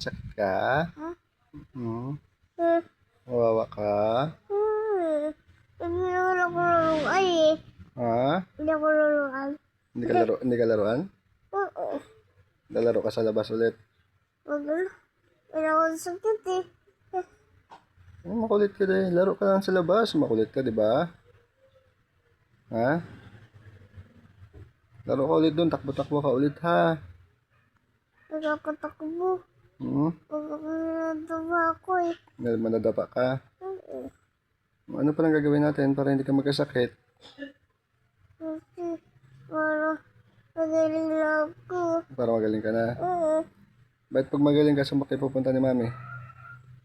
Sakit ka? Ha? Hmm? Wawa ka? Hmm. Hindi ako laruan eh. Ha? Hindi ako laruan. Hindi ka, laro, hindi ka laruan? Oo. Lalaro ka sa labas ulit. Wag na. Wala akong sakit eh. Eh, makulit ka din. Laro ka lang sa labas. Makulit ka, di ba? Ha? Laro ka ulit doon. Takbo-takbo ka ulit, ha? Nagkakatakbo. Hmm? Pag ako eh. Manadapa ka. Oo. Ano pa lang gagawin natin para hindi ka magkasakit? Kasi para magaling lang ako. Para magaling ka na. Oo. Ba't pag magaling ka, saan ba kayo pupunta ni mami?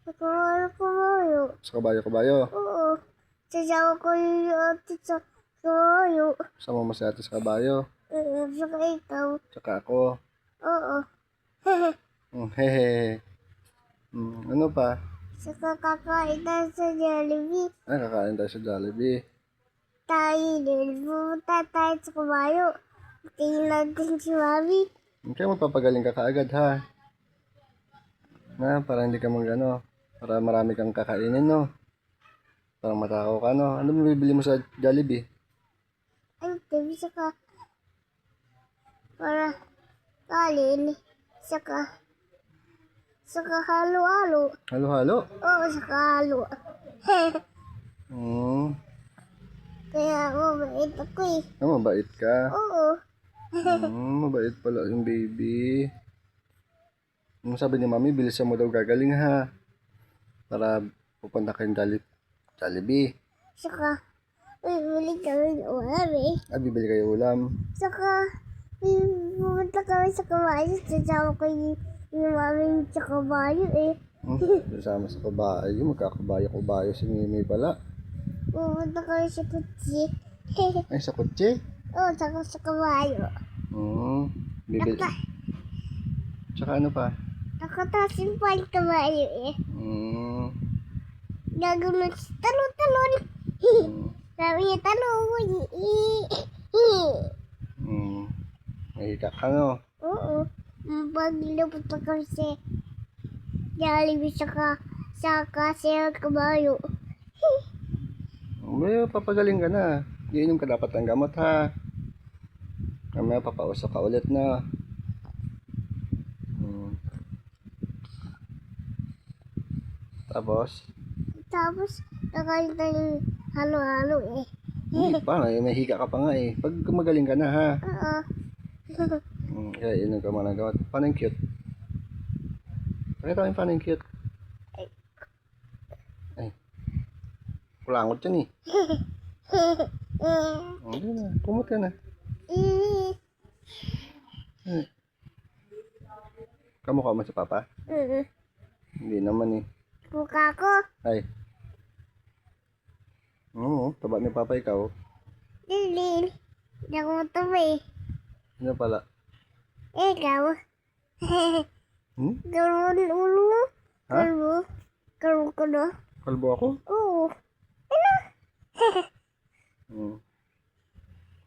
Nakawala ko mayo. Sa kabayo-kabayo. Oo. Sasama ko yung ate sa kayo. Sama mo si ate sa kabayo. Oo. Saka ikaw. Tsaka ako. Oo. Mm, hehe. Mm, ano pa? Saka kakain tayo sa Jollibee. Ay, kakain tayo sa Jollibee. Tayo din. Pumunta tayo sa kabayo. Tingnan natin si Mami. Kaya magpapagaling ka kaagad ha. Na, para hindi ka mag ano, para marami kang kakainin no. Para matakaw ka no. Ano bibili mo sa Jollibee? Ay, tabi saka para kalin. Saka saka halo-halo. Halo-halo. Oo, saka halo. Hmm. Kaya ako mait ako eh. Ah, mabait ka. Oo. Hmm, mabait pala yung baby. Ang sabi ni mami, bilisan mo daw gagaling ha. Para pupunta kayong Jolli- Jollibee. Saka bibili kami ng ulam eh. Ah, bibili kayo ulam. Saka pumunta kami sa kabayo. Sasama ko yung, yung mami sa kabayo eh. Hmm, kasama sa kabayo. Magkakabayo-kabayo si Mimi pala. Pumunta kami sa kutsi. Ay, sa kotse. Oo, saka sa kabayo. Hmm, bibili. Naka- Tsaka ano pa? Nakatasin pa yung kabayo eh. Hmm, Gagawin sa talon-talon. hmm, Sabi niya, talon. hmm. Mahika ka no. Oo. Pag lupot pa kami sa Jollibee saka sa kabayo. May papagaling ka na. Iinom ka dapat ng gamot ha. Mamaya papausok ka ulit na. Hmm. Tapos, Tapos, nakain tayo halo-halo eh. hindi pa hika ka pa nga eh. Pag magaling ka na ha. Oo. Hmm, kaya inom ka muna ng gamot. Paano yung cute? Pakita ko yung paano yung cute. Ay. Kulangot yan eh. Oh, na, pumot ka na. Eh, Ay. Kamukha mo si Papa? eh, Hindi naman eh. Mukha ko. Ay. Oo, taba ni Papa ikaw. Lilin. Ako matubay. Ano pala? Ikaw. Hmm? Garo ng ulo? Garo. Garo ko na. Kalbo ako? Oo. Hmm.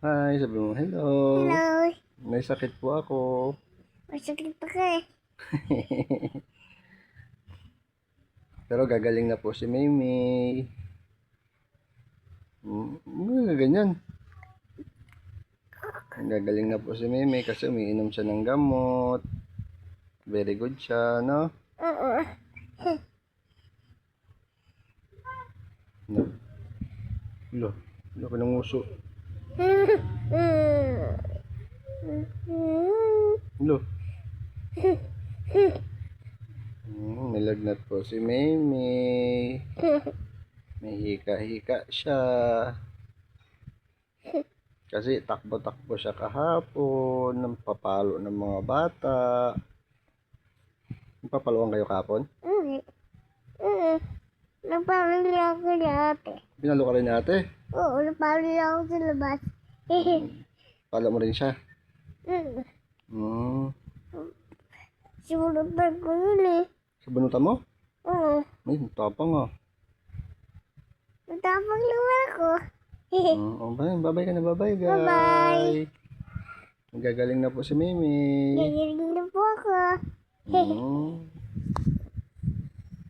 Hi, sabi mo, hello. Hello. May sakit po ako. Masakit pa ka eh. Pero gagaling na po si Maymay. Hmm, ganyan. Gagaling na po si Maymay kasi umiinom siya ng gamot. Very good siya, no? Oo. No. Lo, lo ko ng uso. Lo. Hmm, may lagnat po si Maymay. May hika-hika siya. Kasi takbo-takbo siya kahapon, ng papalo ng mga bata. Papaluan kayo kahapon? Hindi. Oo. Napalala ako ni ate. Pinalo ka rin ni ate. Oo, napalala ako sa labas. Palo mo rin siya. Mm. Hmm. Sinunutan ko yun eh. Sa banutan mo? Oo. Ay, tapang ah. Natapang naman ako. Oh, bye, bye ka na, bye-bye guys. Bye-bye. Gagaling na po si Mimi. Gagaling na po ako. Hmm.